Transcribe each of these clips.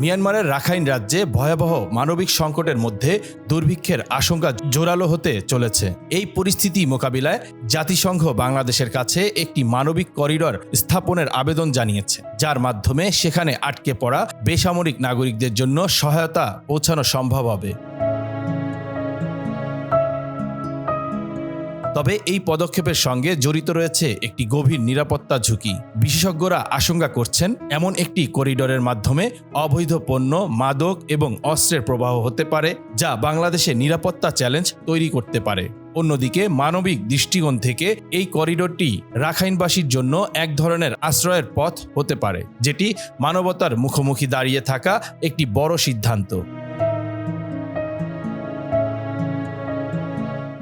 মিয়ানমারের রাখাইন রাজ্যে ভয়াবহ মানবিক সংকটের মধ্যে দুর্ভিক্ষের আশঙ্কা জোরালো হতে চলেছে। এই পরিস্থিতি মোকাবিলায় জাতিসংঘ বাংলাদেশের কাছে একটি মানবিক করিডর স্থাপনের আবেদন জানিয়েছে, যার মাধ্যমে সেখানে আটকে পড়া বেসামরিক নাগরিকদের জন্য সহায়তা পৌঁছানো সম্ভব হবে। তবে এই পদক্ষেপের সঙ্গে জড়িত রয়েছে একটি গভীর নিরাপত্তা ঝুঁকি। বিশেষজ্ঞরা আশঙ্কা করছেন, এমন একটি করিডোরের মাধ্যমে অবৈধ পণ্য, মাদক এবং অস্ত্রের প্রবাহ হতে পারে, যা বাংলাদেশে নিরাপত্তা চ্যালেঞ্জ তৈরি করতে পারে। অন্যদিকে, মানবিক দৃষ্টিকোণ থেকে এই করিডোরটি রাখাইনবাসীর জন্য এক ধরনের আশ্রয়ের পথ হতে পারে, যেটি মানবতার মুখোমুখি দাঁড়িয়ে থাকা একটি বড় সিদ্ধান্ত।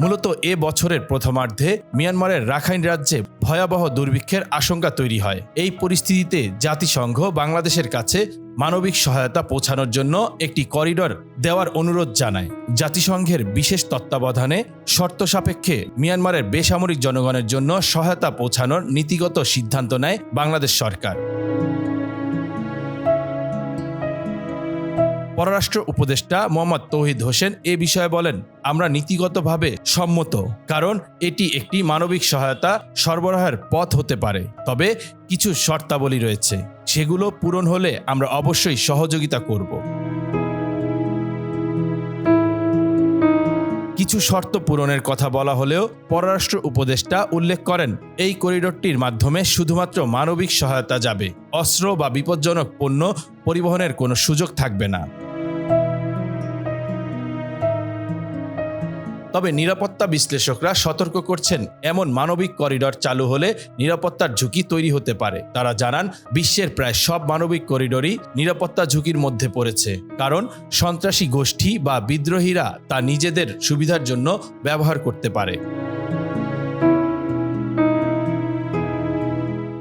মূলত এ বছরের প্রথমার্ধে মিয়ানমারের রাখাইন রাজ্যে ভয়াবহ দুর্ভিক্ষের আশঙ্কা তৈরি হয়। এই পরিস্থিতিতে জাতিসংঘ বাংলাদেশের কাছে মানবিক সহায়তা পৌঁছানোর জন্য একটি করিডর দেওয়ার অনুরোধ জানায়। জাতিসংঘের বিশেষ তত্ত্বাবধানে শর্ত সাপেক্ষে মিয়ানমারের বেসামরিক জনগণের জন্য সহায়তা পৌঁছানোর নীতিগত সিদ্ধান্ত নেয় বাংলাদেশ সরকার। পররাষ্ট্র উপদেষ্টা মোহাম্মদ তৌহিদ হোসেন এ বিষয়ে বলেন, আমরা নীতিগতভাবে সম্মত, কারণ এটি একটি মানবিক সহায়তা সরবরাহের পথ হতে পারে। তবে কিছু শর্তাবলী রয়েছে, সেগুলো পূরণ হলে আমরা অবশ্যই সহযোগিতা করব। কিছু শর্ত পূরণের কথা বলা হলেও পররাষ্ট্র উপদেষ্টা উল্লেখ করেন, এই করিডোরটির মাধ্যমে শুধুমাত্র মানবিক সহায়তা যাবে। অস্ত্র বা বিপজ্জনক পণ্য পরিবহনের কোনো সুযোগ থাকবে না। তবে নিরাপত্তা বিশ্লেষকরা সতর্ক করছেন, এমন মানবিক করিডর চালু হলে নিরাপত্তার ঝুঁকি তৈরি হতে পারে। তারা জানান, বিশ্বের প্রায় সব মানবিক করিডরই নিরাপত্তা ঝুঁকির মধ্যে পড়েছে, কারণ সন্ত্রাসী গোষ্ঠী বা বিদ্রোহীরা তা নিজেদের সুবিধার জন্য ব্যবহার করতে পারে।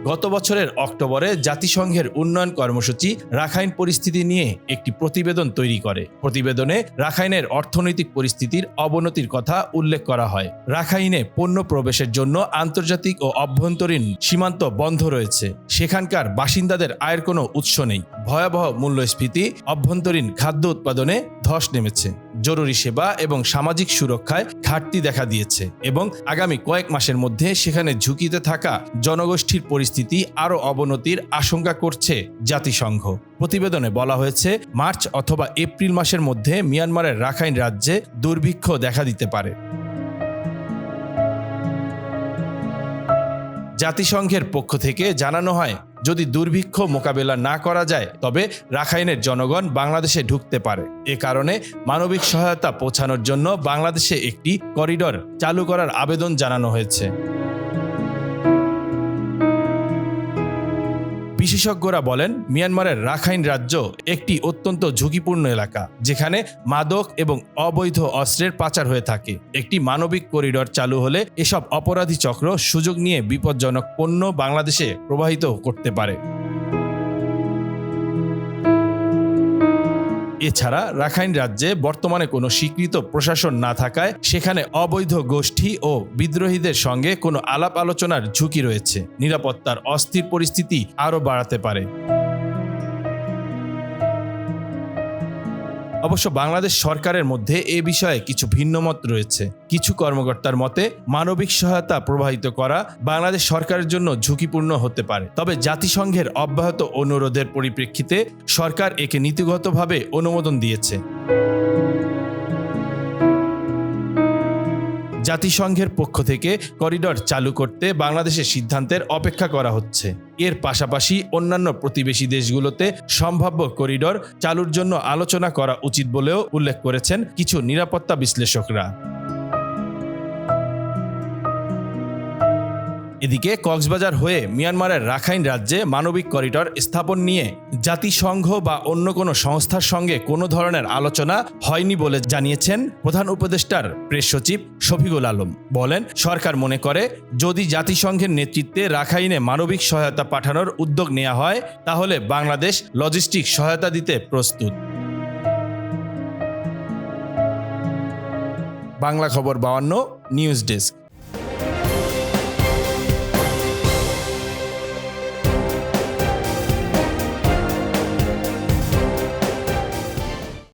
গত বছরের অক্টোবরে জাতিসংঘের উন্নয়ন কর্মসূচি রাখাইন পরিস্থিতি নিয়ে একটি প্রতিবেদন তৈরি করে। প্রতিবেদনে রাখাইনের অর্থনৈতিক পরিস্থিতির অবনতির কথা উল্লেখ করা হয়। রাখাইনে পণ্য প্রবেশের জন্য আন্তর্জাতিক ও অভ্যন্তরীণ সীমান্ত বন্ধ রয়েছে। সেখানকার বাসিন্দাদের আয়ের কোনো উৎস নেই। ভয়াবহ মূল্যস্ফীতি অভ্যন্তরীণ খাদ্য উৎপাদনে ধস নেমেছে। জরুরি সেবা এবং সামাজিক সুরক্ষায় ঘাটতি দেখা দিয়েছে এবং আগামী কয়েক মাসের মধ্যে সেখানে ঝুঁকিতে থাকা জনগোষ্ঠীর পরিস্থিতি আরও অবনতির আশঙ্কা করছে জাতিসংঘ। প্রতিবেদনে বলা হয়েছে, মার্চ অথবা এপ্রিল মাসের মধ্যে মিয়ানমারের রাখাইন রাজ্যে দুর্ভিক্ষ দেখা দিতে পারে। জাতিসংঘের পক্ষ থেকে জানানো হয় যদি দুর্ভিক্ষ মোকাবেলা না করা যায়, তবে রাখাইনের জনগণ বাংলাদেশে ঢুকতে পারে। এ কারণে মানবিক সহায়তা পৌঁছানোর জন্য বাংলাদেশে একটি করিডর চালু করার আবেদন জানানো হয়েছে। বিশেষজ্ঞরা বলেন, মিয়ানমারের রাখাইন রাজ্য একটি অত্যন্ত ঝুঁকিপূর্ণ এলাকা, যেখানে মাদক এবং অবৈধ অস্ত্রের পাচার হয়ে থাকে। একটি মানবিক করিডর চালু হলে এসব অপরাধী চক্র সুযোগ নিয়ে বিপজ্জনক পণ্য বাংলাদেশে প্রবাহিত করতে পারে। এছাড়া রাখাইন রাজ্যে বর্তমানে কোনো স্বীকৃত প্রশাসন না থাকায় সেখানে অবৈধ গোষ্ঠী ও বিদ্রোহীদের সঙ্গে কোনো আলাপ আলোচনার ঝুঁকি রয়েছে। নিরাপত্তার অস্থির পরিস্থিতি আরও বাড়াতে পারে। অবশ্য বাংলাদেশ সরকারের মধ্যে এ বিষয়ে কিছু ভিন্ন মত রয়েছে। কিছু কর্মকর্তার মতে, মানবিক সহায়তা প্রবাহিত করা বাংলাদেশ সরকারের জন্য ঝুঁকিপূর্ণ হতে পারে। তবে জাতিসংঘের অব্যাহত অনুরোধের পরিপ্রেক্ষিতে সরকার একে নীতিগতভাবে অনুমোদন দিয়েছে। জাতিসংঘের পক্ষ থেকে করিডর চালু করতে বাংলাদেশের সিদ্ধান্তের অপেক্ষা করা হচ্ছে। এর পাশাপাশি অন্যান্য প্রতিবেশী দেশগুলোতে সম্ভাব্য করিডর চালুর জন্য আলোচনা করা উচিত বলেও উল্লেখ করেছেন কিছু নিরাপত্তা বিশ্লেষকরা। এদিকে কক্সবাজার হয়ে মিয়ানমারের রাখাইন রাজ্যে মানবিক করিডর স্থাপন নিয়ে জাতিসংঘ বা অন্য কোনো সংস্থার সঙ্গে কোনো ধরনের আলোচনা হয়নি বলে জানিয়েছেন প্রধান উপদেষ্টার প্রেস সচিব শফিকুল আলম। বলেন, সরকার মনে করে, যদি জাতিসংঘের নেতৃত্বে রাখাইনে মানবিক সহায়তা পাঠানোর উদ্যোগ নেওয়া হয়, তাহলে বাংলাদেশ লজিস্টিক সহায়তা দিতে প্রস্তুত। বাংলা খবর বাউান্ন, নিউজ ডেস্ক।